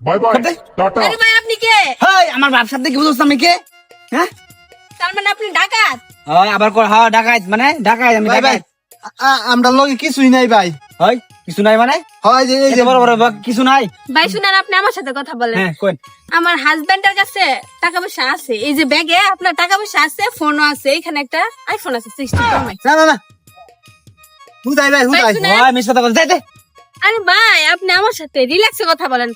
Bye bye tata আরে ভাই আপনি কে? হাই আমার ব্যবসার দিকে বুঝছ আমি কে? হ্যাঁ? তার মানে আপনি ডাকাত? হয় আবার কর হ্যাঁ ডাকাইত মানে আমি ভাই আমরা লগে কিছুই নাই ভাই। হয় কিছু নাই মানে? হয় যে এই যে বড় বড় বাক কিছু নাই? ভাই শুনেন আপনি আমার সাথে কথা বলেন। হ্যাঁ কোন আমার হাজবেন্ডের কাছে টাকা পয়সা আছে। এই যে ব্যাগে আপনার টাকা পয়সা আছে ফোনও আছে এখানে একটা আইফোন আছে সিক্সটি প্রো ম্যাক্স না না না। হুদাই ভাই হুদাই। ভাই, মিস কথা বল। যাই দে। আরে ভাই আপনি আমার সাথে রিল্যাক্সে কথা বলেন।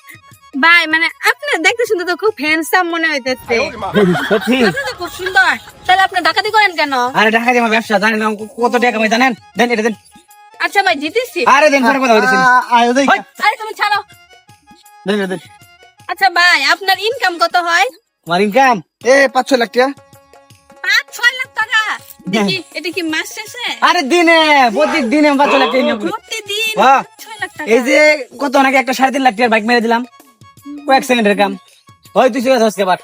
ভাই মানে আপনি দেখতে শুনতে তো খুব হ্যান্ডসাম মনে হইতেছে। সত্যি। তো খুব সুন্দর। তাহলে আপনি ডাকাতি করেন কেন? আরে ডাকাইত আমার ব্যবসা জানেন কত টাকা কামাই জানেন? দেন এটা দেন। আচ্ছা ভাই জিতেছি। আরে দেন পরে কথা বলতেছি। আয় দেখ হয়। আরে তুমি ছাড়ো। দেন দেন, দেন। আচ্ছা ভাই আপনার ইনকাম কত হয়? আমার ইনকাম এ পাঁচ ছয় লাখ টাকা। পাঁচ ছয় লাখ টাকা? দেখি এটা কি মাস শেষে? আরে দিনে প্রত্যেক দিনে পাঁচ লাখ টাকা করি। প্রতিদিন বাহ। ছয় লাখ টাকা। এই যে কত নাকি একটা সাড়ে তিন লাখ টাকার বাইক মেরে দিলাম। কয়েক সেকেন্ডের কাম। হয় তুই চলে যাস এবার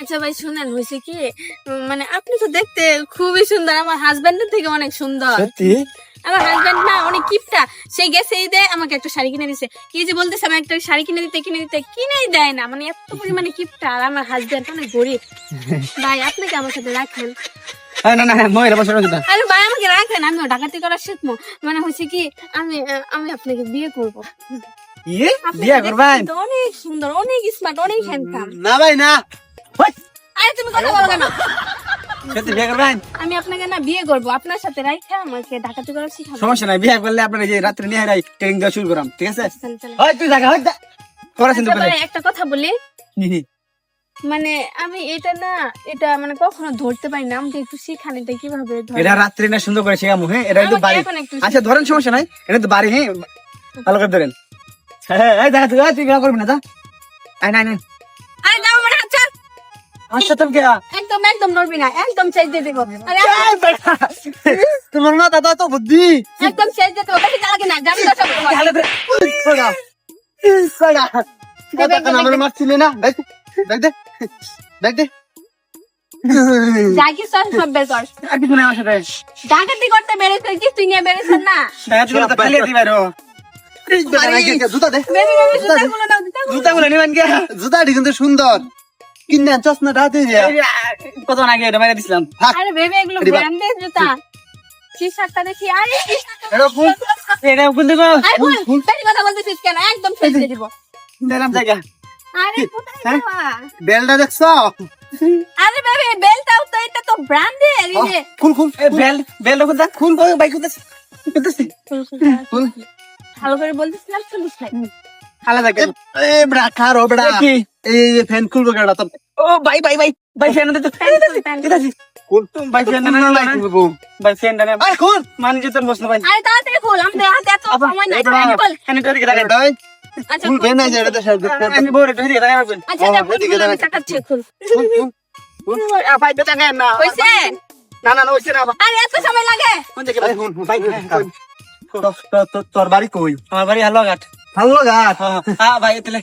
আচ্ছা ভাই শুনেন হয়েছে কি? মানে আপনি তো দেখতে খুবই সুন্দর। আমার হাজবেন্ডের থেকে অনেক সুন্দর। সত্যি? আমার হাজবেন্ড না অনেক কিপটা সে গেছে এই দেয় আমাকে একটা শাড়ি কিনে দিছে। কি যে বলতেছে আমি একটা শাড়ি কিনে দিতে কিনে দিতে কিনেই দেয় না। মানে এত পরিমাণে কিপটা আর আমার হাজবেন্ড অনেক গরিব। ভাই আপনাকে আমার সাথে রাখেন? না না মহিলা বছর দিতাম আরে ভাই আমাকে রাখেন আমিও ডাকাতি করা শিখব। মানে হচ্ছে কি আমি আমি আপনাকে বিয়ে করব। ইয়ে? আপনি করবেন? অনেক সুন্দর অনেক স্মার্ট অনেক হ্যান্ডসাম না ভাই না। আরে তুমি কথা বলো কেন? আমি আপনাকে না বিয়ে করব আপনার সাথে রাইখা আমাকে ডাকাতি করা শিখাবো সমস্যা নাই বিয়া করলে আপনার যে রাত্রে নিয়ে হারাই ট্রেনিং দেওয়া শুরু করাম ঠিক আছে চল, চল। তুই জায়গা হয় যা। করেছেন তো আচ্ছা ভাই, একটা কথা বলি মানে আমি এটা না এটা মানে কখনো ধরতে পারি না আমাকে একটু শিখান কীভাবে এটা রাত্রে না সুন্দর করে শেখামু হ্যাঁ এটা আমাকে বাড়ি আচ্ছা ধরেন সমস্যা নাই এটা তো বাড়ি হ্যাঁ ভালো করে ধরেন হ্যাঁ দেখা তুই করবি না তা আই না আচ্ছা কে? একদম একদম নড়বি না একদম চেঞ্জ দিয়ে দেবো। তোমার না দাদা তো বুদ্ধি। একদম চেঞ্জ দিয়ে দেবো বেশি চালাকি না জানি আমার মারছিলে দেখ দেখ দে। দেখ দে। সব সব বের কর। আর কিছু নাই আমার সাথে। ডাকাতি করতে বেরোতে কি তুই নিয়ে না? দিবার জুতা দে। জুতা গুলো নিবেন কে জুতাটি কিন্তু সুন্দর। কিনে চশমাটা হাতে দিয়া কত আগে এটা মেরে দিছিলাম। আরে বেবি এগুলো ব্র্যান্ডেড জুতা। টি শার্টটা দেখি আরে এটা ফুল। এটা কোন দিকে আরে ভুল বেশি কথা বলতেছিস কেন? একদম চেঞ্জ দিব। দিলাম জায়গা। আরে কোথায় হ্যাঁ? বেলটা দেখছ? আরে বেবি বেলটাও তো এটা তো ব্র্যান্ডেড খুল খুল বেল বেল দা খুন বাইক কোন খুল ভালো করে বলতেছিলাম শুনিস নাই আলাদা কেন এ বড়া খারো বড়া কি? এই যে ফ্যান খুলবো কেডা? তো ও ভাই ভাই ভাই ভাই ফ্যান দে তো কিদাছি খুল। ভাই ফ্যান না না ভাই ফ্যান না আরে খুল। মান যে তোর বসল ভাই আরে তাড়াতাড়ি খোল আমাদের হাতে এত আপা, সময় নাই। এই বড়া, তাড়াতাড়ি খোল। এখানে তো দিকে দাঁড়ায় এটাই আচ্ছা খুল খোল। বেন নাই যে এটা সাথে আমি বড় তো দিকে দাঁড়ায় রাখবেন আচ্ছা ও, এটা খোল, এদিকে খোল, আমি দাঁড়া। তাকাচ্ছি, খোল। খুল। আ ভাই বেটা না না। হইছে? না না না হইছে না আরে এত সময় লাগে। কোন দিকে আরে হুন ভাই তোর বাড়ি কই? আমার বাড়ি হালুয়া ঘাট হাল্লো ঘাট হ্যাঁ ভাই তাহলে।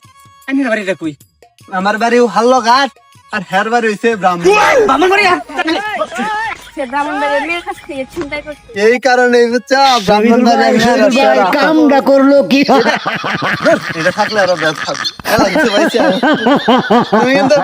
আমি বাড়িটা কই? আমার বাড়ি হাল্লো ঘাট আর হের বাড়ি হইছে ব্রাহ্মণ এই কারণে কামটা করল কি? এটা থাকলে আরও ব্যথা। তুমি কিন্তু